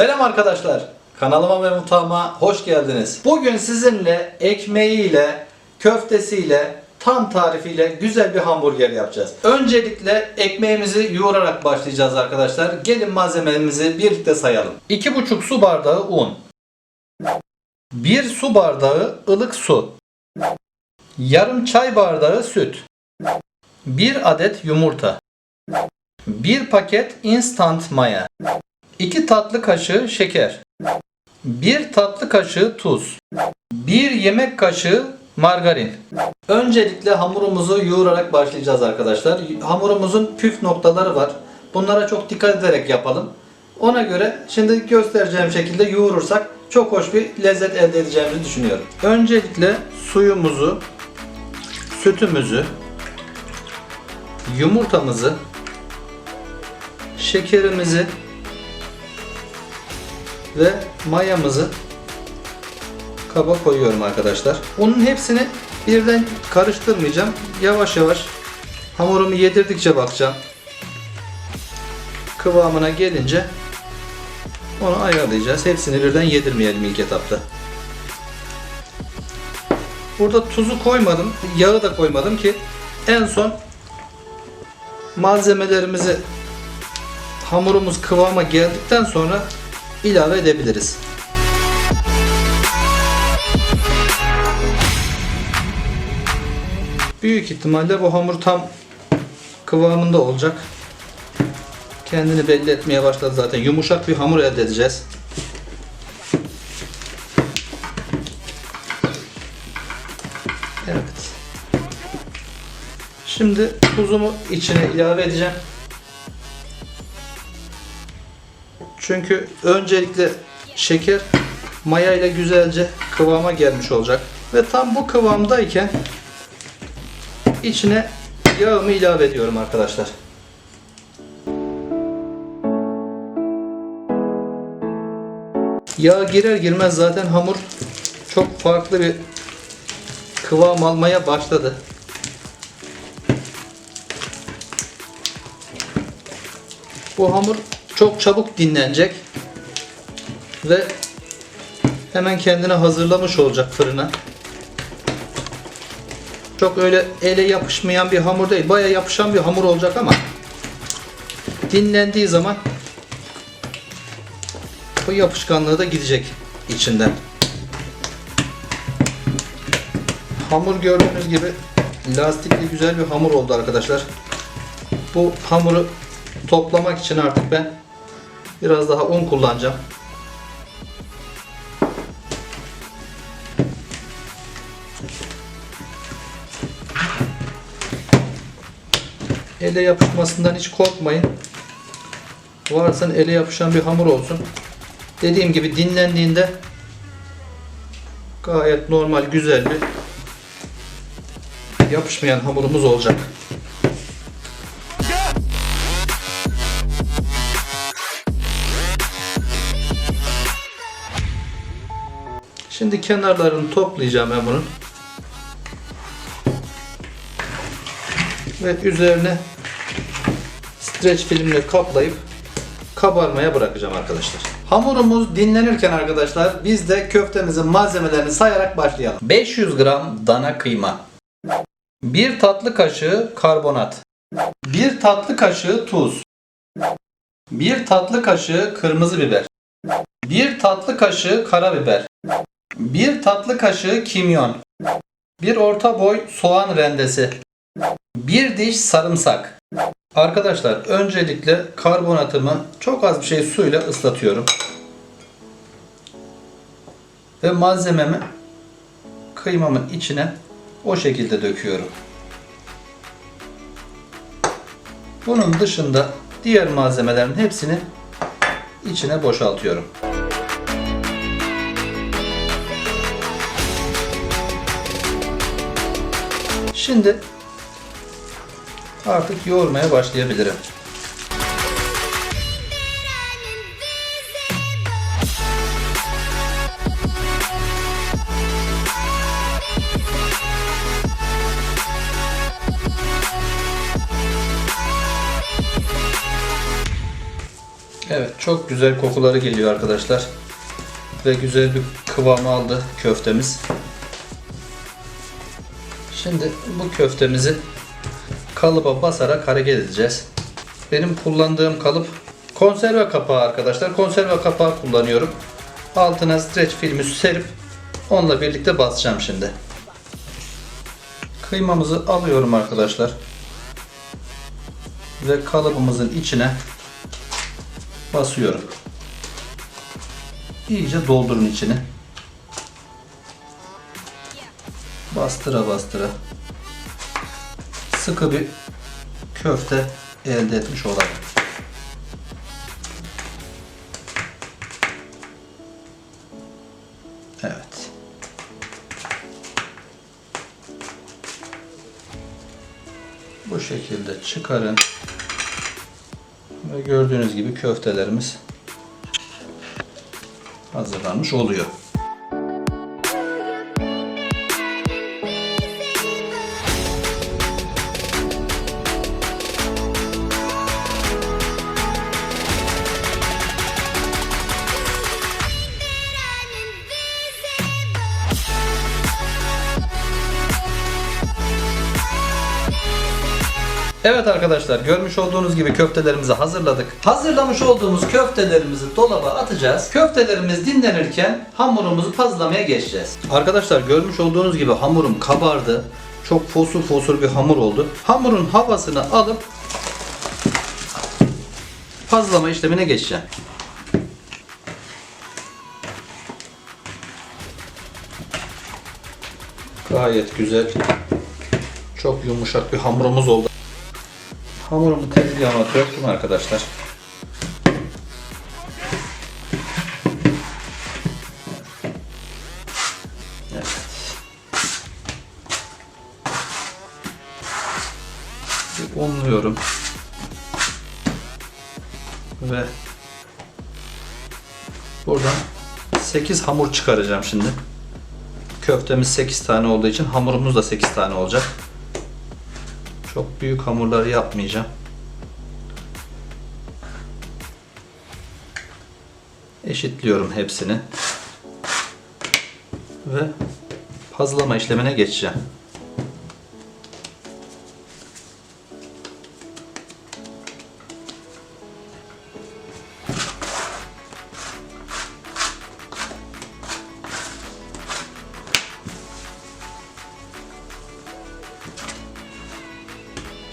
Selam arkadaşlar. Kanalıma ve mutfağıma hoş geldiniz. Bugün sizinle ekmeğiyle, köftesiyle, tam tarifiyle güzel bir hamburger yapacağız. Öncelikle ekmeğimizi yoğurarak başlayacağız arkadaşlar. Gelin malzemelerimizi birlikte sayalım. 2,5 su bardağı un. 1 su bardağı ılık su. Yarım çay bardağı süt. 1 adet yumurta. 1 paket instant maya. 2 tatlı kaşığı şeker. 1 tatlı kaşığı tuz. 1 yemek kaşığı margarin. Öncelikle hamurumuzu yoğurarak başlayacağız arkadaşlar. Hamurumuzun püf noktaları var. Bunlara çok dikkat ederek yapalım. Ona göre şimdi göstereceğim şekilde yoğurursak çok hoş bir lezzet elde edeceğimizi düşünüyorum. Öncelikle suyumuzu, sütümüzü, yumurtamızı, şekerimizi ve mayamızı kaba koyuyorum arkadaşlar. Bunun hepsini birden karıştırmayacağım. Yavaş yavaş hamurumu yedirdikçe bakacağım. Kıvamına gelince onu ayarlayacağız. Hepsini birden yedirmeyelim ilk etapta. Burada tuzu koymadım, yağı da koymadım ki en son malzemelerimizi hamurumuz kıvama geldikten sonra ilave edebiliriz. Büyük ihtimalle bu hamur tam kıvamında olacak. Kendini belli etmeye başladı zaten. Yumuşak bir hamur elde edeceğiz. Evet. Şimdi tuzumu içine ilave edeceğim. Çünkü öncelikle şeker maya ile güzelce kıvama gelmiş olacak. Ve tam bu kıvamdayken içine yağımı ilave ediyorum arkadaşlar. Yağ girer girmez zaten hamur çok farklı bir kıvam almaya başladı. Bu hamur çok çabuk dinlenecek ve hemen kendine hazırlamış olacak fırına. Çok öyle ele yapışmayan bir hamur değil. Baya yapışan bir hamur olacak ama dinlendiği zaman bu yapışkanlığı da gidecek içinden. Hamur gördüğünüz gibi lastikli güzel bir hamur oldu arkadaşlar. Bu hamuru toplamak için artık ben biraz daha un kullanacağım. Ele yapışmasından hiç korkmayın. Varsa ele yapışan bir hamur olsun. Dediğim gibi dinlendiğinde gayet normal güzel bir yapışmayan hamurumuz olacak. Şimdi kenarlarını toplayacağım ben bunun. Ve üzerine streç filmle kaplayıp kabarmaya bırakacağım arkadaşlar. Hamurumuz dinlenirken arkadaşlar biz de köftemizin malzemelerini sayarak başlayalım. 500 gram dana kıyma. 1 tatlı kaşığı karbonat. 1 tatlı kaşığı tuz. 1 tatlı kaşığı kırmızı biber. 1 tatlı kaşığı karabiber. 1 tatlı kaşığı kimyon. 1 orta boy soğan rendesi. 1 diş sarımsak. Arkadaşlar öncelikle karbonatımı çok az bir şey suyla ıslatıyorum. Ve malzememi kıymamın içine o şekilde döküyorum. Bunun dışında diğer malzemelerin hepsini içine boşaltıyorum. Şimdi artık yoğurmaya başlayabilirim. Evet çok güzel kokuları geliyor arkadaşlar. Ve güzel bir kıvam aldı köftemiz. Şimdi bu köftemizi kalıba basarak hareket edeceğiz. Benim kullandığım kalıp konserve kapağı arkadaşlar. Konserve kapağı kullanıyorum. Altına streç filmi serip onunla birlikte basacağım şimdi. Kıymamızı alıyorum arkadaşlar. Ve kalıbımızın içine basıyorum. İyice doldurun içini. Bastıra bastıra. Sıkı bir köfte elde etmiş olalım. Evet. Bu şekilde çıkarın. Ve gördüğünüz gibi köftelerimiz hazırlanmış oluyor. Evet arkadaşlar görmüş olduğunuz gibi köftelerimizi hazırladık. Hazırlamış olduğumuz köftelerimizi dolaba atacağız. Köftelerimiz dinlenirken hamurumuzu pazlamaya geçeceğiz. Arkadaşlar görmüş olduğunuz gibi hamurum kabardı. Çok fosur fosur bir hamur oldu. Hamurun havasını alıp pazlama işlemine geçeceğim. Gayet güzel. Çok yumuşak bir hamurumuz oldu. Hamurumu tezgahıma döktüm arkadaşlar. Evet. Unluyorum. Ve buradan 8 hamur çıkaracağım şimdi. Köftemiz 8 tane olduğu için hamurumuz da 8 tane olacak. Çok büyük hamurları yapmayacağım. Eşitliyorum hepsini. Ve pazlama işlemine geçeceğim.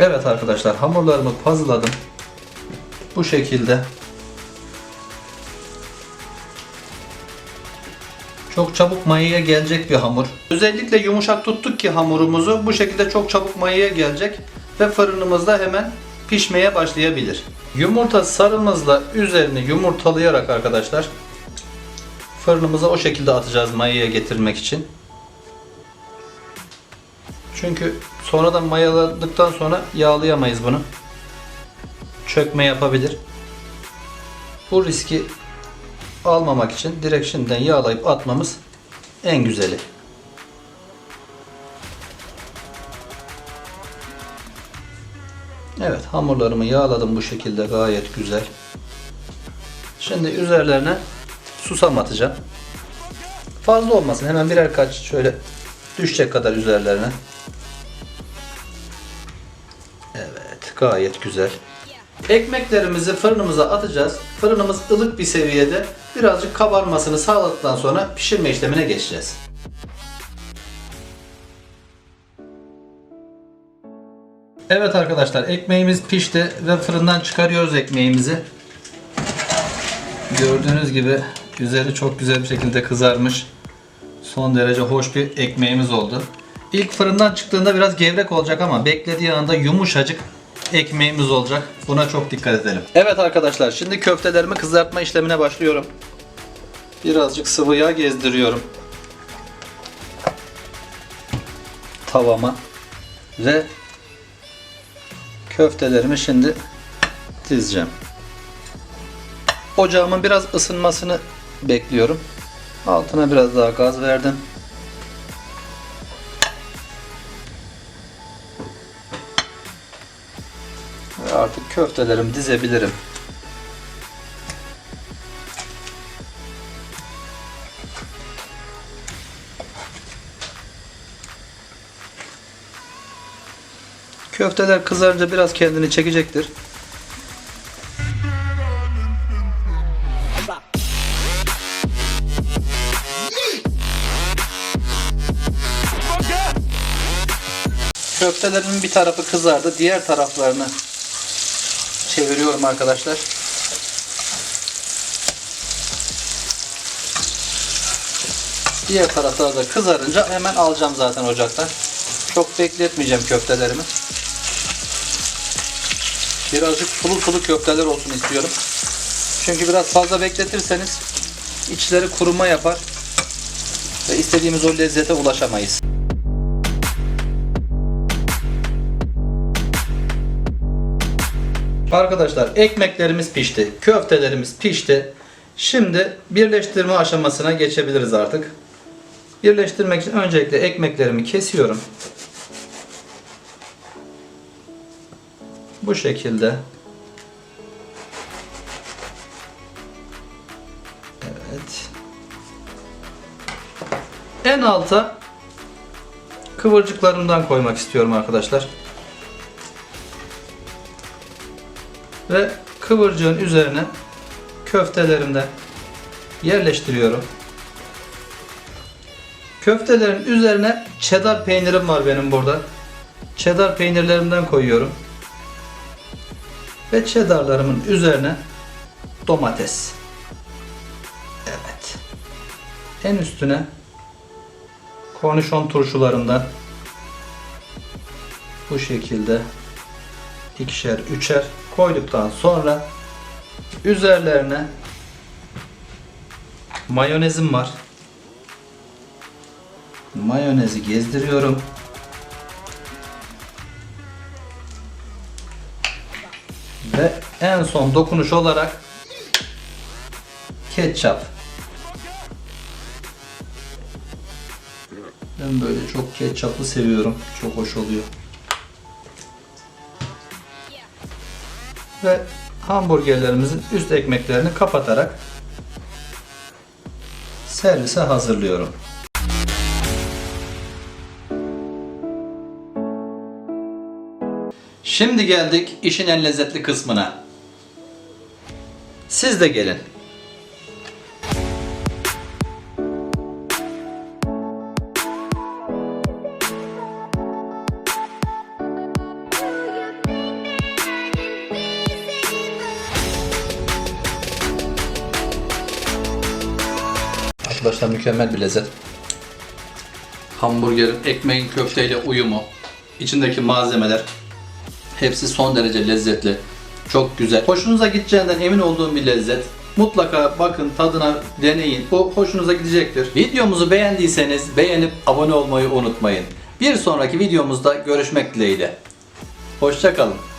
Evet arkadaşlar hamurlarımı pazladım. Bu şekilde. Çok çabuk mayaya gelecek bir hamur. Özellikle yumuşak tuttuk ki hamurumuzu bu şekilde çok çabuk mayaya gelecek ve fırınımızda hemen pişmeye başlayabilir. Yumurta sarımızla üzerini yumurtalayarak arkadaşlar fırınımıza o şekilde atacağız mayaya getirmek için. Çünkü sonradan mayaladıktan sonra yağlayamayız bunu. Çökme yapabilir. Bu riski almamak için direkt şimdiden yağlayıp atmamız en güzeli. Evet hamurlarımı yağladım bu şekilde gayet güzel. Şimdi üzerlerine susam atacağım. Fazla olmasın hemen birer kaç şöyle düşecek kadar üzerlerine. Evet gayet güzel. Ekmeklerimizi fırınımıza atacağız. Fırınımız ılık bir seviyede. Birazcık kabarmasını sağladıktan sonra pişirme işlemine geçeceğiz. Evet arkadaşlar ekmeğimiz pişti ve fırından çıkarıyoruz ekmeğimizi. Gördüğünüz gibi üzeri çok güzel bir şekilde kızarmış. Son derece hoş bir ekmeğimiz oldu. İlk fırından çıktığında biraz gevrek olacak ama beklediği anda yumuşacık ekmeğimiz olacak. Buna çok dikkat edelim. Evet arkadaşlar şimdi köftelerimi kızartma işlemine başlıyorum. Birazcık sıvı yağ gezdiriyorum. Tavama. Ve köftelerimi şimdi dizeceğim. Ocağımın biraz ısınmasını bekliyorum. Altına biraz daha gaz verdim. Ve artık köftelerimi dizebilirim. Köfteler kızarınca biraz kendini çekecektir. Köftelerimin bir tarafı kızardı. Diğer taraflarını çeviriyorum arkadaşlar. Diğer tarafları da kızarınca hemen alacağım zaten ocaktan. Çok bekletmeyeceğim köftelerimi. Birazcık sulu sulu köfteler olsun istiyorum. Çünkü biraz fazla bekletirseniz içleri kuruma yapar ve istediğimiz o lezzete ulaşamayız. Arkadaşlar ekmeklerimiz pişti, köftelerimiz pişti. Şimdi birleştirme aşamasına geçebiliriz artık. Birleştirmek için öncelikle ekmeklerimi kesiyorum. Bu şekilde. Evet. En alta kıvırcıklarımdan koymak istiyorum arkadaşlar. Ve kıvırcığın üzerine köftelerimden yerleştiriyorum. Köftelerin üzerine cheddar peynirim var benim burada. Cheddar peynirlerimden koyuyorum. Ve cheddarlarımın üzerine domates. Evet. En üstüne kornişon turşularından bu şekilde ikişer üçer koyduktan sonra üzerlerine mayonezim var. Mayonezi gezdiriyorum. Ve en son dokunuş olarak ketçap. Ben böyle çok ketçaplı seviyorum. Çok hoş oluyor. Ve hamburgerlerimizin üst ekmeklerini kapatarak servise hazırlıyorum. Şimdi geldik işin en lezzetli kısmına. Siz de gelin. Arkadaşlar mükemmel bir lezzet. Hamburgerin ekmeğin köfteyle uyumu, içindeki malzemeler hepsi son derece lezzetli. Çok güzel. Hoşunuza gideceğinden emin olduğum bir lezzet. Mutlaka bakın tadına deneyin. Bu hoşunuza gidecektir. Videomuzu beğendiyseniz beğenip abone olmayı unutmayın. Bir sonraki videomuzda görüşmek dileğiyle. Hoşçakalın.